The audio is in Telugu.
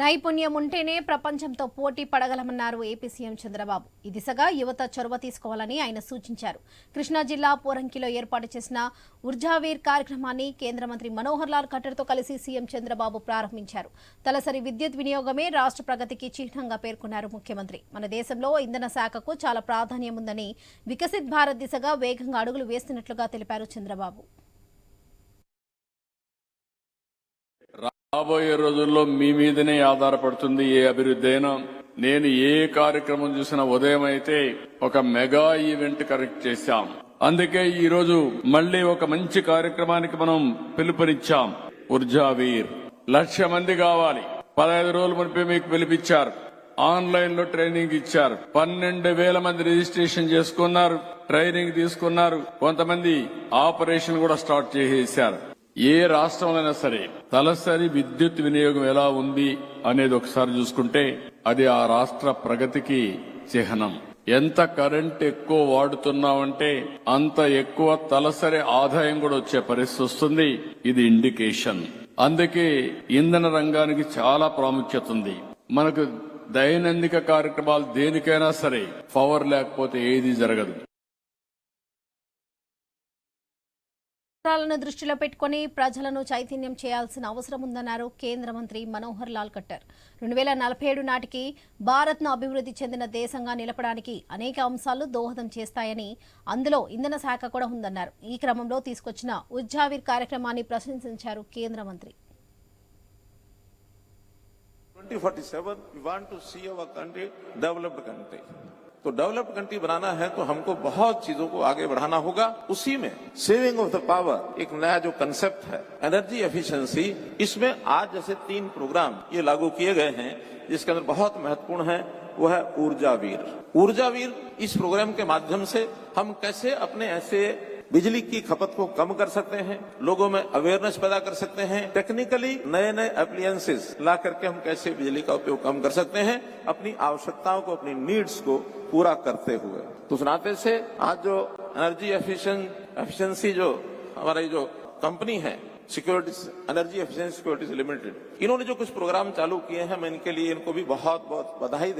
నైపుణ్యం ఉంటేనే ప్రపంచంతో పోటీ పడగలమన్నారు ఏపీ సీఎం చంద్రబాబు. ఈ దిశగా యువత చొరవ తీసుకోవాలని ఆయన సూచించారు. కృష్ణా జిల్లా పోరంకిలో ఏర్పాటు చేసిన ఉర్జావీర్ కార్యక్రమాన్ని కేంద్ర మంత్రి మనోహర్ లాల్ ఖట్టర్తో కలిసి సీఎం చంద్రబాబు ప్రారంభించారు. తలసరి విద్యుత్ వినియోగమే రాష్ట్ర ప్రగతికి చిహ్నంగా పేర్కొన్నారు ముఖ్యమంత్రి. మన దేశంలో ఇంధన శాఖకు చాలా ప్రాధాన్యం ఉందని వికసిత్ భారత్ దిశగా వేగంగా అడుగులు వేస్తున్నట్లుగా తెలిపారు చంద్రబాబు. రాబోయే రోజుల్లో మీ మీదనే ఆధారపడుతుంది ఏ అభివృద్ధి అయినా. నేను ఏ కార్యక్రమం చూసినా ఉదయం అయితే ఒక మెగా ఈవెంట్ కరెక్ట్ చేశాం. అందుకే ఈ రోజు మళ్ళీ ఒక మంచి కార్యక్రమానికి మనం పిలుపునిచ్చాం. ఉర్జావీర్. లక్ష మంది కావాలి. పదహైదు రోజుల మునిపే మీకు పిలిపించారు ఆన్లైన్లో ట్రైనింగ్ ఇచ్చారు. పన్నెండు వేల మంది రిజిస్ట్రేషన్ చేసుకున్నారు ట్రైనింగ్ తీసుకున్నారు. కొంతమంది ఆపరేషన్ కూడా స్టార్ట్ చేసేసారు ఏ రాష్ట్రంలోనైనా సరే తలసరి విద్యుత్ వినియోగం ఎలా ఉంది అనేది ఒకసారి చూసుకుంటే అది ఆ రాష్ట్ర ప్రగతికి చిహ్నం. ఎంత కరెంట్ ఎక్కువ వాడుతున్నామంటే అంత ఎక్కువ తలసరి ఆదాయం కూడా వచ్చే పరిస్థితి వస్తుంది. ఇది ఇండికేషన్. అందుకే ఇంధన రంగానికి చాలా ప్రాముఖ్యత ఉంది. మనకు దైనందిక కార్యక్రమాలు దేనికైనా సరే పవర్ లేకపోతే ఏది జరగదు. అవసరాలను దృష్టిలో పెట్టుకుని ప్రజలను చైతన్యం చేయాల్సిన అవసరం ఉందన్నారు కేంద్ర మంత్రి మనోహర్ లాల్ ఖట్టర్. రెండు వేల నలభై ఏడు నాటికి భారత్ను అభివృద్ధి చెందిన దేశంగా నిలపడానికి అనేక అంశాలు దోహదం చేస్తాయని అందులో ఇంధన శాఖ కూడా ఉందన్నారు. ఈ క్రమంలో తీసుకొచ్చిన ఉజ్జావీర్ కార్యక్రమాన్ని ప్రశంసించారు కేంద్ర మంత్రి. we want to see our country developed country. तो डेवलप्ड कंट्री बनाना है तो हमको बहुत चीज़ों को आगे बढ़ाना होगा। उसी में सेविंग ऑफ़ द पावर एक नया जो कंसेप्ट है एनर्जी एफिशिएंसी इसमें आज जैसे तीन प्रोग्राम ये लागू किए गए हैं, जिसके अंदर बहुत महत्वपूर्ण है, वो है ऊर्जावीर। ऊर्जावीर ऊर्जा वीर इस प्रोग्राम के माध्यम से हम कैसे अपने ऐसे बिजली की खपत को कम कर सकते हैं, लोगों में अवेयरनेस पैदा कर सकते हैं टेक्निकली नए नए एप्लियंसेस ला करके हम कैसे बिजली का उपयोग कम कर सकते हैं, अपनी आवश्यकताओं को, अपनी नीड्स को पूरा करते हुए। तो उस नाते से आज जो एनर्जी एफिशिएंसी जो हमारी जो कंपनी है securities energy efficiency securities limited इन्होंने जो कुछ प्रोग्राम चालू किए हैं, मैं इनके लिए इनको भी बहुत बहुत बधाई